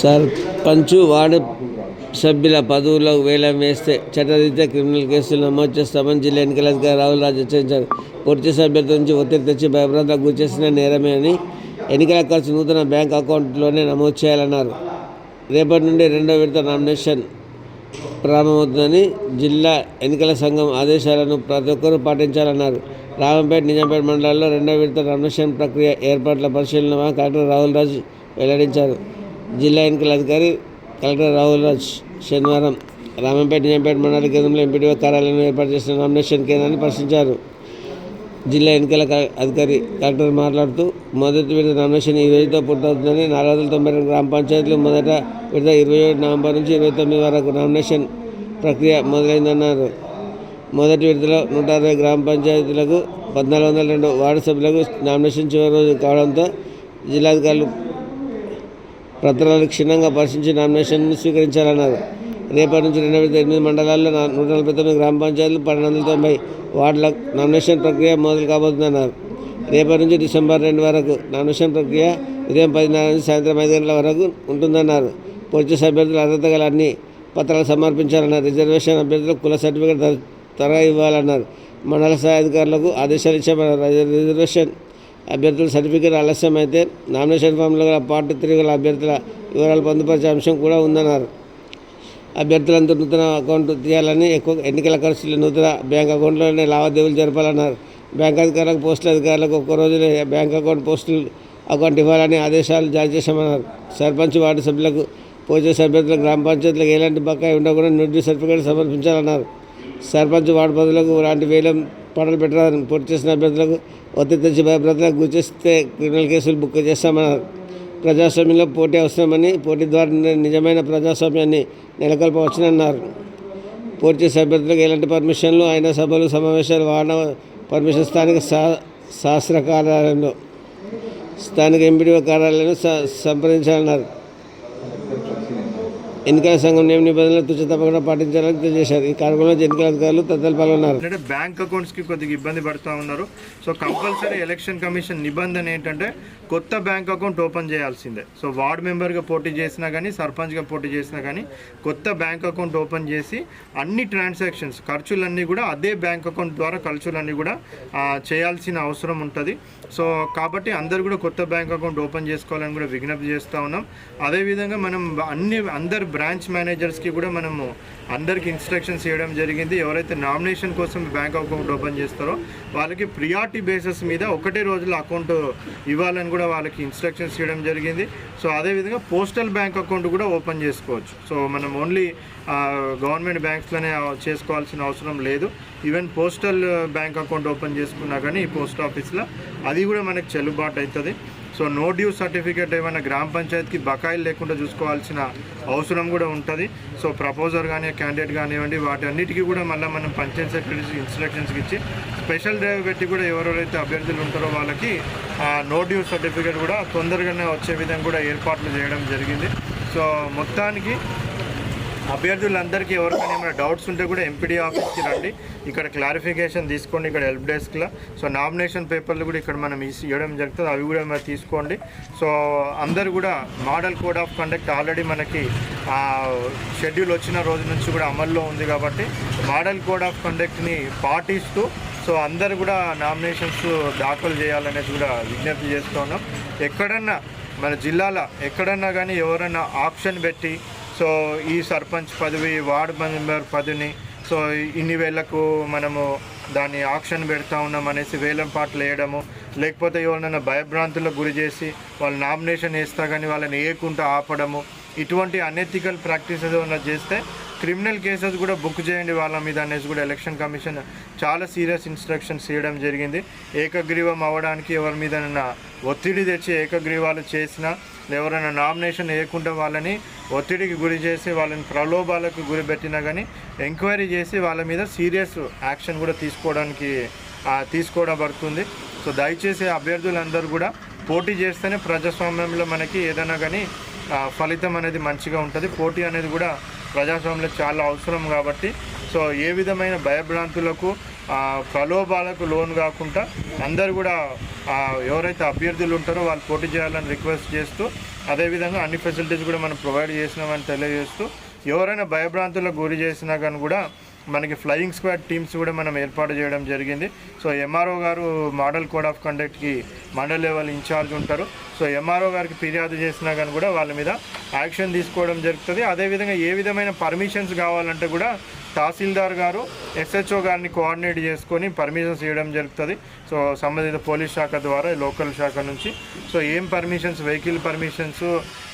Sarpanch ward సభ్యుల పదవుల్లో వేలం వేస్తే చట్టరీత్యా క్రిమినల్ కేసులు నమోదు చేస్తామని జిల్లా ఎన్నికల అధికారి రాహుల్ రాజు హెచ్చరించారు. పూర్తి సభ్యులతో నుంచి ఒత్తిడి తెచ్చి భయభ్రాంతలకు గురిచేసిన నేరమే అని ఎన్నికల ఖర్చు నూతన బ్యాంక్ అకౌంట్లోనే నమోదు చేయాలన్నారు. రేపటి నుండి రెండో విడత నామినేషన్ ప్రారంభమవుతుందని జిల్లా ఎన్నికల సంఘం ఆదేశాలను ప్రతి ఒక్కరూ పాటించాలన్నారు. రామంపేట నిజాంపేట మండలాల్లో రెండో విడత నామినేషన్ ప్రక్రియ ఏర్పాట్ల పరిశీలన కలెక్టర్ రాహుల్ రాజు వెల్లడించారు. జిల్లా ఎన్నికల అధికారి కలెక్టర్ రాహుల్ రాజ్ శనివారం రామంపేట నియంపేట మండల కేంద్రంలో ఎంపీడీఓ కార్యాలయం ఏర్పాటు చేసిన నామినేషన్ కేంద్రాన్ని పరిశీలించారు జిల్లా ఎన్నికల అధికారి కలెక్టర్ మాట్లాడుతూ మొదటి విడత నామినేషన్ ఈ రోజుతో పూర్తవుతుందని నాలుగు వందల తొంభై రెండు గ్రామ పంచాయతీలు మొదట విడత ఇరవై ఏడు నవంబర్ నుంచి ఇరవై తొమ్మిది వరకు నామినేషన్ ప్రక్రియ మొదలైందన్నారు. మొదటి విడతలో నూట అరవై గ్రామ పంచాయతీలకు పద్నాలుగు వందల రెండు వార్డు సభ్యులకు నామినేషన్ చివరి రోజు కావడంతో జిల్లాధికారులు పత్రాలు క్షుణ్ణంగా పరిశీలించి నామినేషన్ను స్వీకరించాలన్నారు. రేపటి నుంచి రెండు వేల ఎనిమిది మండలాల్లో నూట నలభై తొమ్మిది గ్రామ పంచాయతీలు పన్నెండు వందల తొంభై వార్డుల నామినేషన్ ప్రక్రియ మొదలు కాబోతుందన్నారు. రేపటి నుంచి డిసెంబర్ రెండు వరకు నామినేషన్ ప్రక్రియ ఉదయం పదిన్నర నుంచి సాయంత్రం ఐదు గంటల వరకు ఉంటుందన్నారు. పూర్తి అభ్యర్థులు అర్హత గల అన్ని పత్రాలు సమర్పించాలన్నారు. రిజర్వేషన్ అభ్యర్థులకు కుల సర్టిఫికేట్ త్వరగా ఇవ్వాలన్నారు. మండల స్థాయి అధికారులకు ఆదేశాలు ఇచ్చామన్నారు. రిజర్వేషన్ అభ్యర్థుల సర్టిఫికేట్ ఆలస్యం అయితే నామినేషన్ ఫామ్లో గల పార్టీ త్రీ గల అభ్యర్థుల వివరాలు పొందుపరిచే అంశం కూడా ఉందన్నారు. అభ్యర్థులంతా నూతన అకౌంట్ తీయాలని ఎక్కువ ఎన్నికల ఖర్చులు నూతన బ్యాంక్ అకౌంట్లోనే లావాదేవీలు జరపాలన్నారు. బ్యాంక్ అధికారులకు పోస్టుల అధికారులకు ఒక్క రోజులో బ్యాంక్ అకౌంట్ పోస్టులు అకౌంట్ ఇవ్వాలని ఆదేశాలు జారీ చేశామన్నారు. సర్పంచ్ వార్డు సభ్యులకు పోచే సభ్యులకు గ్రామ పంచాయతీలకు ఎలాంటి బకాయి ఉండకుండా న్యూట్రీ సర్టిఫికేట్ సమర్పించాలన్నారు. సర్పంచ్ వార్డు పదులకు లాంటి వేలం పడలు పెట్టాలని పూర్తి చేసిన అభ్యర్థులకు ఒత్తిడి తెచ్చి భయభ్రతలకు గుర్తిస్తే క్రిమినల్ కేసులు బుక్ చేస్తామన్నారు ప్రజాస్వామ్యంలో పోటీ అవసరమని పోటీ ద్వారా నిజమైన ప్రజాస్వామ్యాన్ని నెలకొల్పవచ్చునన్నారు. పూర్తి అభ్యర్థులకు ఎలాంటి పర్మిషన్లు? అయిన సభలు సమావేశాలు వాడిన పర్మిషన్ స్థానిక శా శాస్త్ర కార్యాలయంలో స్థానిక ఎంపీడీఓ కార్యాలయంలో సంప్రదించాలన్నారు. ఎన్నికల సంఘం నియమ నిబంధనలు తుచ్చ తప్పకుండా పాటించాలని తెలియజేశారు. ఈ కార్యక్రమంలో ఎన్నికల అధికారులు తదితరులు పాల్గొన్నారు. అంటే బ్యాంక్ అకౌంట్స్కి కొద్దిగా ఇబ్బంది పడుతూ ఉన్నారు. సో కంపల్సరీ ఎలక్షన్ కమిషన్ నిబంధన ఏంటంటే కొత్త బ్యాంక్ అకౌంట్ ఓపెన్ చేయాల్సిందే. సో వార్డ్ మెంబర్గా పోటీ చేసినా కానీ సర్పంచ్గా పోటీ చేసినా కానీ కొత్త బ్యాంక్ అకౌంట్ ఓపెన్ చేసి అన్ని ట్రాన్సాక్షన్స్ ఖర్చులన్నీ కూడా అదే బ్యాంక్ అకౌంట్ ద్వారా ఖర్చులన్నీ కూడా చేయాల్సిన అవసరం ఉంటుంది. సో కాబట్టి అందరు కూడా కొత్త బ్యాంక్ అకౌంట్ ఓపెన్ చేసుకోవాలని కూడా విజ్ఞప్తి చేస్తూ ఉన్నాం. అదేవిధంగా మనం అన్ని అందరు బ్రాంచ్ మేనేజర్స్కి కూడా మనము అందరికి ఇన్స్ట్రక్షన్స్ ఇవ్వడం జరిగింది. ఎవరైతే నామినేషన్ కోసం బ్యాంక్ అకౌంట్ ఓపెన్ చేస్తారో వాళ్ళకి ప్రియారిటీ బేసిస్ మీద ఒకటే రోజులో అకౌంట్ ఇవ్వాలని కూడా వాళ్ళకి ఇన్స్ట్రక్షన్స్ ఇవ్వడం జరిగింది. సో అదేవిధంగా పోస్టల్ బ్యాంక్ అకౌంట్ కూడా ఓపెన్ చేసుకోవచ్చు. సో మనం ఓన్లీ గవర్నమెంట్ బ్యాంక్స్లోనే చేసుకోవాల్సిన అవసరం లేదు. Even postal bank account open చేసుకున్నా కానీ ఈ పోస్ట్ ఆఫీస్లో అది కూడా మనకు చెల్లుబాటు అవుతుంది. సో నో డ్యూ సర్టిఫికేట్ ఏమైనా గ్రామ పంచాయతీకి బకాయిలు లేకుండా చూసుకోవాల్సిన అవసరం కూడా ఉంటుంది. సో ప్రపోజర్ కానీ క్యాండిడేట్ కానివ్వండి వాటి అన్నిటికీ కూడా మళ్ళీ మనం పంచాయత్ సెక్రటరీస్ ఇన్స్ట్రక్షన్స్కి ఇచ్చి స్పెషల్ డ్రైవ్ పెట్టి కూడా ఎవరెవరైతే అభ్యర్థులు ఉంటారో వాళ్ళకి నో డ్యూ సర్టిఫికేట్ కూడా తొందరగానే వచ్చే విధంగా కూడా ఏర్పాట్లు చేయడం జరిగింది. సో మొత్తానికి అభ్యర్థులందరికీ ఎవరికైనా ఏమైనా డౌట్స్ ఉంటే కూడా ఎంపీడీ ఆఫీస్కి రండి. ఇక్కడ క్లారిఫికేషన్ తీసుకోండి ఇక్కడ హెల్ప్ డెస్క్లో. సో నామినేషన్ పేపర్లు కూడా ఇక్కడ మనం ఇవ్వడం జరుగుతుంది. అవి కూడా మనం తీసుకోండి. సో అందరు కూడా model code of conduct already మనకి షెడ్యూల్ వచ్చిన రోజు నుంచి కూడా అమల్లో ఉంది కాబట్టి మోడల్ కోడ్ ఆఫ్ కండక్ట్ని పాటిస్తూ సో అందరు కూడా నామినేషన్స్ దాఖలు చేయాలనేది కూడా విజ్ఞప్తి చేస్తున్నాం. ఎక్కడన్నా మన జిల్లాలో ఎక్కడన్నా కానీ ఎవరైనా ఆప్షన్ పెట్టి సో ఈ సర్పంచ్ పదవి వార్డ్ మెంబర్ పదవిని సో ఇన్ని వేలకు మనము దాన్ని ఆక్షన్ పెడతా ఉన్నాం అనేసి వేలం పాటలు వేయడము లేకపోతే ఎవరైనా భయభ్రాంతులకు గురి చేసి వాళ్ళు నామినేషన్ వేస్తా కానీ వాళ్ళని వేయకుండా ఆపడము ఇటువంటి అనెథికల్ ప్రాక్టీసెస్ ఏమైనా చేస్తే క్రిమినల్ కేసెస్ కూడా బుక్ చేయండి వాళ్ళ మీద అనేసి కూడా ఎలక్షన్ కమిషన్ చాలా సీరియస్ ఇన్స్ట్రక్షన్స్ ఇవ్వడం జరిగింది. ఏకగ్రీవం అవ్వడానికి ఎవరి మీద ఒత్తిడి తెచ్చి ఏకగ్రీవాలు చేసినా ఎవరైనా నామినేషన్ వేయకుండా వాళ్ళని ఒత్తిడికి గురి చేసి వాళ్ళని ప్రలోభాలకు గురి పెట్టినా కానీ ఎంక్వైరీ చేసి వాళ్ళ మీద సీరియస్ యాక్షన్ కూడా తీసుకోవడానికి ఆ, తీసుకోవడబడుతుంది సో దయచేసి అభ్యర్థులందరూ కూడా పోటీ చేస్తేనే ప్రజాస్వామ్యంలో మనకి ఏదైనా కానీ ఫలితం అనేది మంచిగా ఉంటుంది. పోటీ అనేది కూడా ప్రజాస్వామ్యంలో చాలా అవసరం కాబట్టి సో ఏ విధమైన భయభ్రాంతులకు ప్రలోభాలకు లోన్ కాకుండా అందరు కూడా ఎవరైతే అభ్యర్థులు ఉంటారో వాళ్ళు పోటీ చేయాలని రిక్వెస్ట్ చేస్తూ అదేవిధంగా అన్ని ఫెసిలిటీస్ కూడా మనం ప్రొవైడ్ చేసినామని తెలియజేస్తూ ఎవరైనా భయభ్రాంతులకు గురి చేసినా కానీ కూడా మనకి ఫ్లయింగ్ స్క్వాడ్ టీమ్స్ కూడా మనం ఏర్పాటు చేయడం జరిగింది. సో ఎంఆర్ఓ గారు మోడల్ కోడ్ ఆఫ్ కండక్ట్కి మండల్ లెవెల్ ఇన్ఛార్జ్ ఉంటారు. సో ఎంఆర్ఓ గారికి ఫిర్యాదు చేసినా కానీ కూడా వాళ్ళ మీద యాక్షన్ తీసుకోవడం జరుగుతుంది. అదేవిధంగా ఏ విధమైన పర్మిషన్స్ కావాలంటే కూడా తహసీల్దార్ గారు ఎస్హెచ్ఓ గారిని కోఆర్డినేట్ చేసుకొని పర్మిషన్స్ ఇవ్వడం జరుగుతుంది. సో సంబంధిత పోలీస్ శాఖ ద్వారా లోకల్ శాఖ నుంచి. సో ఏం పర్మిషన్స్ వెహికల్ పర్మిషన్స్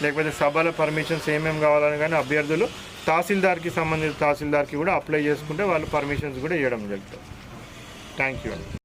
లేకపోతే సభల పర్మిషన్స్ ఏమేమి కావాలని కానీ అభ్యర్థులు తహసీల్దార్కి సంబంధిత తహసీల్దార్కి కూడా అప్లై చేసుకుంటే వాళ్ళు పర్మిషన్స్ కూడా ఇవ్వడం జరుగుతుంది. థ్యాంక్ యూ అండి.